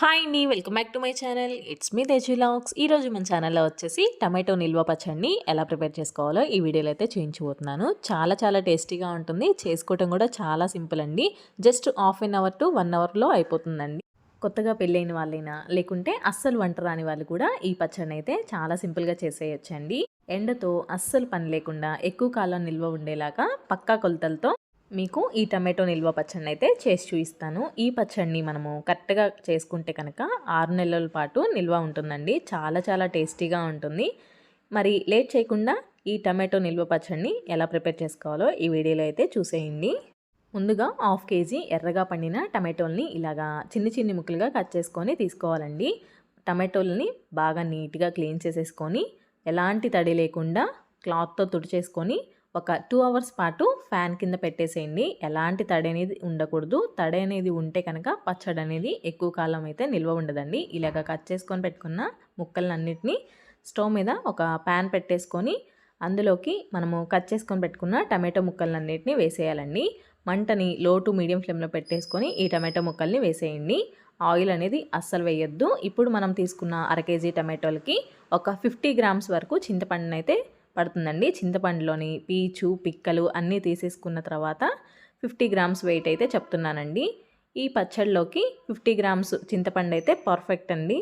Hi అండి welcome back to my channel it's me తెజులాక్స్ ఈరోజు మన ఛానల్లో వచ్చేసి టమాటో నిల్వ పచ్చడిని ఎలా ప్రిపేర్ చేసుకోవాలో ఈ వీడియోలో అయితే చూపించబోతున్నాను చాలా చాలా టేస్టీగా ఉంటుంది. చేసుకోవటం కూడా చాలా సింపుల్ అండి. Just half an hour to one అవర్లో అయిపోతుందండి. కొత్తగా పెళ్ళైన వాళ్ళైనా లేకుంటే అస్సలు వంట రాని వాళ్ళు కూడా ఈ పచ్చడిని అయితే చాలా సింపుల్గా చేసేయచ్చండి. ఎండతో అస్సలు పని లేకుండా ఎక్కువ కాలం నిల్వ ఉండేలాగా పక్కా కొలతలతో మీకు ఈ టమాటో నిల్వ పచ్చడిని అయితే చేసి చూపిస్తాను. ఈ పచ్చడిని మనము కరెక్ట్గా చేసుకుంటే కనుక ఆరు నెలల పాటు నిల్వ ఉంటుందండి. చాలా చాలా టేస్టీగా ఉంటుంది. మరి లేట్ చేయకుండా ఈ టమాటో నిల్వ పచ్చడిని ఎలా ప్రిపేర్ చేసుకోవాలో ఈ వీడియోలో అయితే చూసేయండి. ముందుగా హాఫ్ కేజీ ఎర్రగా పండిన టమాటోల్ని ఇలాగా చిన్ని చిన్ని ముక్కలుగా కట్ చేసుకొని తీసుకోవాలండి. టమాటోల్ని బాగా నీట్గా క్లీన్ చేసేసుకొని ఎలాంటి తడి లేకుండా క్లాత్తో తుడిచేసుకొని ఒక టూ అవర్స్ పాటు ఫ్యాన్ కింద పెట్టేసేయండి. ఎలాంటి తడి అనేది ఉండకూడదు. తడి అనేది ఉంటే కనుక పచ్చడి అనేది ఎక్కువ కాలం అయితే నిల్వ ఉండదండి. ఇలాగ కట్ చేసుకొని పెట్టుకున్న ముక్కలన్నిటినీ స్టవ్ మీద ఒక ప్యాన్ పెట్టేసుకొని అందులోకి మనము కట్ చేసుకొని పెట్టుకున్న టమాటో ముక్కలన్నిటిని వేసేయాలండి. మంటని లో టు మీడియం ఫ్లేమ్లో పెట్టేసుకొని ఈ టమాటో ముక్కల్ని వేసేయండి. ఆయిల్ అనేది అస్సలు వేయొద్దు. ఇప్పుడు మనం తీసుకున్న అర కేజీ టమాటోలకి ఒక ఫిఫ్టీ గ్రామ్స్ వరకు చింతపండునైతే పడుతుందండి. చింతపండులోని పీచు పిక్కలు అన్నీ తీసేసుకున్న తర్వాత ఫిఫ్టీ గ్రామ్స్ వెయిట్ అయితే చెప్తున్నానండి. ఈ పచ్చడిలోకి ఫిఫ్టీ గ్రామ్స్ చింతపండు అయితే పర్ఫెక్ట్ అండి.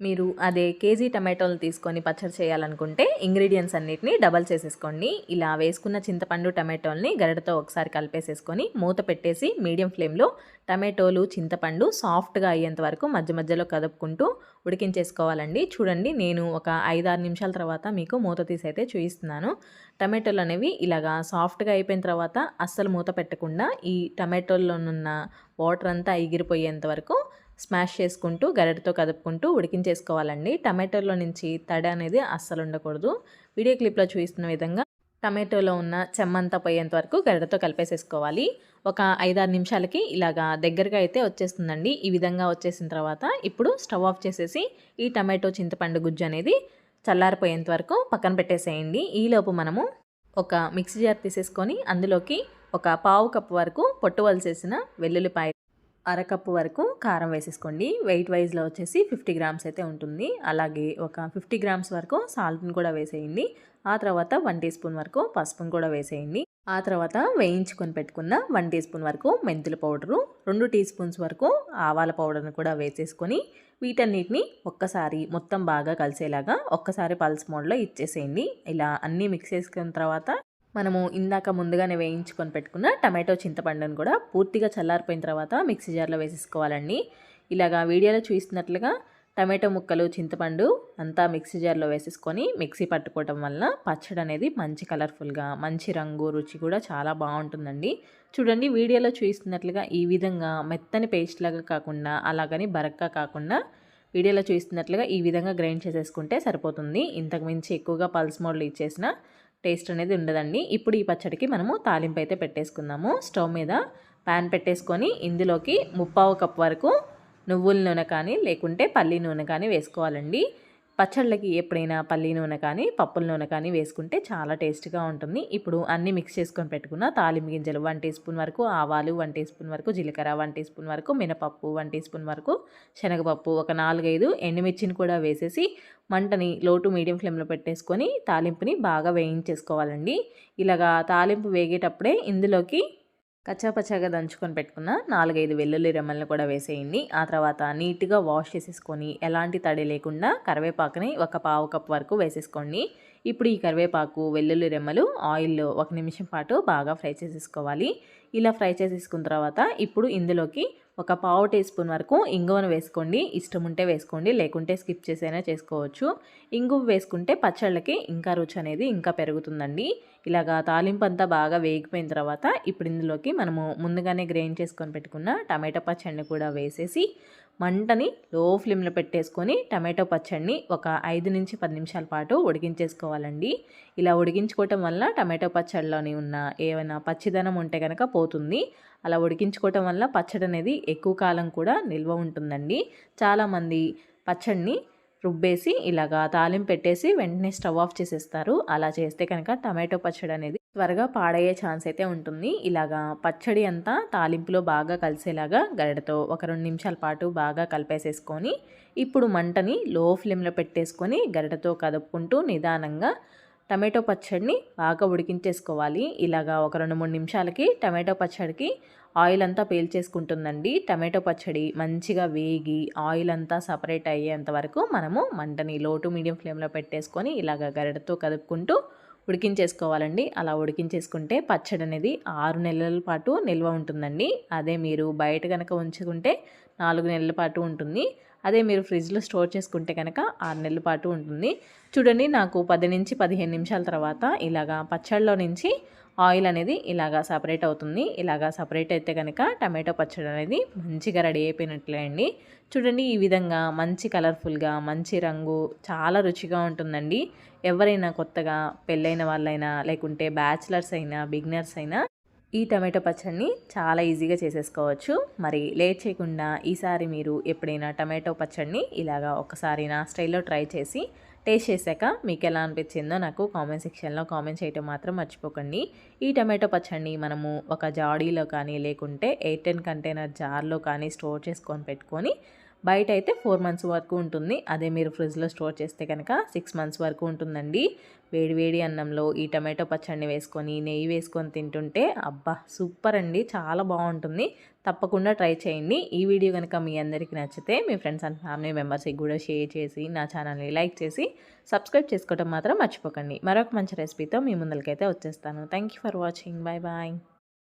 మీరు అదే కేజీ టమాటోలు తీసుకొని పచ్చడి చేయాలనుకుంటే ఇంగ్రీడియంట్స్ అన్నిటిని డబల్ చేసేసుకోండి. ఇలా వేసుకున్న చింతపండు టమాటోల్ని గరిటతో ఒకసారి కలిపేసేసుకొని మూత పెట్టేసి మీడియం ఫ్లేమ్లో టమాటోలు చింతపండు సాఫ్ట్గా అయ్యేంత వరకు మధ్య మధ్యలో కదుపుకుంటూ ఉడికించేసుకోవాలండి. చూడండి నేను ఒక ఐదారు నిమిషాల తర్వాత మీకు మూత తీసి అయితే చూపిస్తున్నాను. టమాటోలు అనేవి ఇలాగా సాఫ్ట్గా అయిపోయిన తర్వాత అస్సలు మూత పెట్టకుండా ఈ టమాటోల్లోనున్న వాటర్ అంతా ఎగిరిపోయేంత వరకు స్మాష్ చేసుకుంటూ గరిటతో కదుపుకుంటూ ఉడికించేసుకోవాలండి. టమాటోలో నుంచి తడి అనేది అస్సలు ఉండకూడదు. వీడియో క్లిప్లో చూపిస్తున్న విధంగా టమాటోలో ఉన్న చెమ్మంతా పోయేంత వరకు గరిటతో కలిపేసేసుకోవాలి. ఒక ఐదారు నిమిషాలకి ఇలాగా దగ్గరగా అయితే వచ్చేస్తుందండి. ఈ విధంగా వచ్చేసిన తర్వాత ఇప్పుడు స్టవ్ ఆఫ్ చేసేసి ఈ టమాటో చింతపండు గుజ్జు అనేది చల్లారిపోయేంత వరకు పక్కన పెట్టేసేయండి. ఈలోపు మనము ఒక మిక్సీ జార్ తీసేసుకొని అందులోకి ఒక పావు కప్పు వరకు పొట్టు వలసేసిన వెల్లుల్లిపాయ అరకప్పు వరకు కారం వేసేసుకోండి. వెయిట్ వైజ్లో వచ్చేసి ఫిఫ్టీ గ్రామ్స్ అయితే ఉంటుంది. అలాగే ఒక ఫిఫ్టీ గ్రామ్స్ వరకు సాల్ట్ని కూడా వేసేయండి. ఆ తర్వాత వన్ టీ స్పూన్ వరకు పసుపును కూడా వేసేయండి. ఆ తర్వాత వేయించుకొని పెట్టుకున్న వన్ టీ స్పూన్ వరకు మెంతుల పౌడరు రెండు టీ స్పూన్స్ వరకు ఆవాల పౌడర్ని కూడా వేసేసుకొని వీటన్నిటిని ఒక్కసారి మొత్తం బాగా కలిసేలాగా ఒక్కసారి పల్స్ మోడ్లో ఇచ్చేసేయండి. ఇలా అన్నీ మిక్స్ చేసుకున్న తర్వాత మనము ఇందాక ముందుగానే వేయించుకొని పెట్టుకున్న టమాటో చింతపండును కూడా పూర్తిగా చల్లారిపోయిన తర్వాత మిక్సీ జార్లో వేసేసుకోవాలండి. ఇలాగా వీడియోలో చూస్తున్నట్లుగా టమాటో ముక్కలు చింతపండు అంతా మిక్సీ జార్లో వేసేసుకొని మిక్సీ పట్టుకోవటం వల్ల పచ్చడి అనేది మంచి కలర్ఫుల్గా మంచి రంగు రుచి కూడా చాలా బాగుంటుందండి. చూడండి వీడియోలో చూస్తున్నట్లుగా ఈ విధంగా మెత్తని పేస్ట్ లాగా కాకుండా అలాగని బరక్కా కాకుండా వీడియోలో చూస్తున్నట్లుగా ఈ విధంగా గ్రైండ్ చేసేసుకుంటే సరిపోతుంది. ఇంతకు మించి ఎక్కువగా పల్స్ మోడ్లు ఇచ్చేసిన టేస్ట్ అనేది ఉండదండి. ఇప్పుడు ఈ పచ్చడికి మనము తాలింపు అయితే పెట్టేసుకుందాము. స్టవ్ మీద ప్యాన్ పెట్టేసుకొని ఇందులోకి ముప్పావు కప్ వరకు నువ్వుల నూనె కానీ లేకుంటే పల్లి నూనె కానీ వేసుకోవాలండి. పచ్చళ్ళకి ఎప్పుడైనా పల్లి నూనె కానీ పప్పుల నూనె కానీ వేసుకుంటే చాలా టేస్ట్గా ఉంటుంది. ఇప్పుడు అన్నీ మిక్స్ చేసుకొని పెట్టుకున్న తాలింపు గింజలు వన్ టీ స్పూన్ వరకు ఆవాలు వన్ టీ స్పూన్ వరకు జీలకర్ర వన్ టీ స్పూన్ వరకు మినపప్పు వన్ టీ స్పూన్ వరకు శనగపప్పు ఒక నాలుగైదు ఎండుమిర్చిని కూడా వేసేసి మంటని లోటు మీడియం ఫ్లేమ్లో పెట్టేసుకొని తాలింపుని బాగా వేయించేసుకోవాలండి. ఇలాగా తాలింపు వేగేటప్పుడే ఇందులోకి కచ్చాపచ్చాగా దంచుకొని పెట్టుకున్న నాలుగైదు వెల్లుల్లి రెమ్మల్ని కూడా వేసేయండి. ఆ తర్వాత నీట్గా వాష్ చేసేసుకొని ఎలాంటి తడి లేకుండా కరివేపాకుని ఒక పావు కప్ వరకు వేసేసుకోండి. ఇప్పుడు ఈ కరివేపాకు వెల్లుల్లి రెమ్మలు ఆయిల్లో ఒక నిమిషం పాటు బాగా ఫ్రై చేసేసుకోవాలి. ఇలా ఫ్రై చేసేసుకున్న తర్వాత ఇప్పుడు ఇందులోకి ఒక పావు టీ స్పూన్ వరకు ఇంగువను వేసుకోండి. ఇష్టం ఉంటే వేసుకోండి. లేకుంటే స్కిప్ చేసైనా చేసుకోవచ్చు. ఇంగువ వేసుకుంటే పచ్చళ్ళకి ఇంకా రుచి అనేది ఇంకా పెరుగుతుందండి. ఇలాగా తాలింపు అంతా బాగా వేగిపోయిన తర్వాత ఇప్పుడు ఇందులోకి మనము ముందుగానే గ్రైండ్ చేసుకొని పెట్టుకున్న టమాటో పచ్చడిని కూడా వేసేసి మంటని లో ఫ్లేమ్లో పెట్టేసుకొని టమాటో పచ్చడిని ఒక ఐదు నుంచి పది నిమిషాల పాటు ఉడికించేసుకోవాలండి. ఇలా ఉడికించుకోవటం వల్ల టమాటో పచ్చడిలోని ఉన్న ఏమైనా పచ్చిదనం ఉంటే కనుక పోతుంది. అలా ఉడికించుకోవటం వల్ల పచ్చడి అనేది ఎక్కువ కాలం కూడా నిల్వ ఉంటుందండి. చాలామంది పచ్చడిని రుబ్బేసి ఇలాగా తాలింపు పెట్టేసి వెంటనే స్టవ్ ఆఫ్ చేసేస్తారు. అలా చేస్తే కనుక టమాటో పచ్చడి అనేది త్వరగా పాడయ్యే ఛాన్స్ అయితే ఉంటుంది. ఇలాగా పచ్చడి అంతా తాలింపులో బాగా కలిసేలాగా గరిడతో ఒక రెండు నిమిషాల పాటు బాగా కలిపేసేసుకొని ఇప్పుడు మంటని లో ఫ్లేమ్లో పెట్టేసుకొని గరిటతో కదుపుకుంటూ నిదానంగా టమాటో పచ్చడిని బాగా ఉడికించేసుకోవాలి. ఇలాగా ఒక రెండు మూడు నిమిషాలకి టమాటో పచ్చడికి ఆయిల్ అంతా పేల్చేసుకుంటుందండి. టమాటో పచ్చడి మంచిగా వేగి ఆయిల్ అంతా సపరేట్ అయ్యేంత వరకు మనము మంటని లో టు మీడియం ఫ్లేమ్లో పెట్టేసుకొని ఇలాగ గరిటతో కదుపుకుంటూ ఉడికించేసుకోవాలండి. అలా ఉడికించేసుకుంటే పచ్చడి అనేది ఆరు నెలల పాటు నిల్వ ఉంటుందండి. అదే మీరు బయట కనుక ఉంచుకుంటే నాలుగు నెలల పాటు ఉంటుంది. అదే మీరు ఫ్రిడ్జ్లో స్టోర్ చేసుకుంటే కనుక ఆరు నెలల పాటు ఉంటుంది. చూడండి నాకు పది నుంచి పదిహేను నిమిషాల తర్వాత ఇలాగా పచ్చడిలో నుంచి ఆయిల్ అనేది ఇలాగా సపరేట్ అవుతుంది. ఇలాగా సపరేట్ అయితే కనుక టమాటో పచ్చడి అనేది మంచిగా రెడీ అయిపోయినట్లే అండి. చూడండి ఈ విధంగా మంచి కలర్ఫుల్గా మంచి రంగు చాలా రుచిగా ఉంటుందండి. ఎవరైనా కొత్తగా పెళ్ళైన వాళ్ళైనా లేకుంటే బ్యాచిలర్స్ అయినా బిగినర్స్ అయినా ఈ టమాటో పచ్చడిని చాలా ఈజీగా చేసేసుకోవచ్చు. మరి లేట్ చేయకుండా ఈసారి మీరు ఎప్పుడైనా టమాటో పచ్చడిని ఇలాగా ఒకసారి నా స్టైల్లో ట్రై చేసి టేస్ట్ చేశాక మీకు ఎలా అనిపించిందో నాకు కామెంట్ సెక్షన్లో కామెంట్ చేయటం మాత్రం మర్చిపోకండి. ఈ టమాటో పచ్చడిని మనము ఒక జాడీలో కానీ లేకుంటే ఎయిట్ టెన్ కంటైనర్ జార్లో కానీ స్టోర్ చేసుకొని పెట్టుకొని బయట అయితే ఫోర్ మంత్స్ వరకు ఉంటుంది. అదే మీరు ఫ్రిడ్జ్లో స్టోర్ చేస్తే కనుక సిక్స్ మంత్స్ వరకు ఉంటుందండి. వేడి వేడి అన్నంలో ఈ టమాటో పచ్చడిని వేసుకొని నెయ్యి వేసుకొని తింటుంటే అబ్బా సూపర్ అండి. చాలా బాగుంటుంది. తప్పకుండా ట్రై చేయండి. ఈ వీడియో కనుక మీ అందరికీ నచ్చితే మీ ఫ్రెండ్స్ అండ్ ఫ్యామిలీ మెంబర్స్కి కూడా షేర్ చేసి నా ఛానల్ని లైక్ చేసి సబ్స్క్రైబ్ చేసుకోవడం మాత్రం మర్చిపోకండి. మరొక మంచి రెసిపీతో మీ ముందరికైతే వచ్చేస్తాను. Thank you for watching. Bye bye.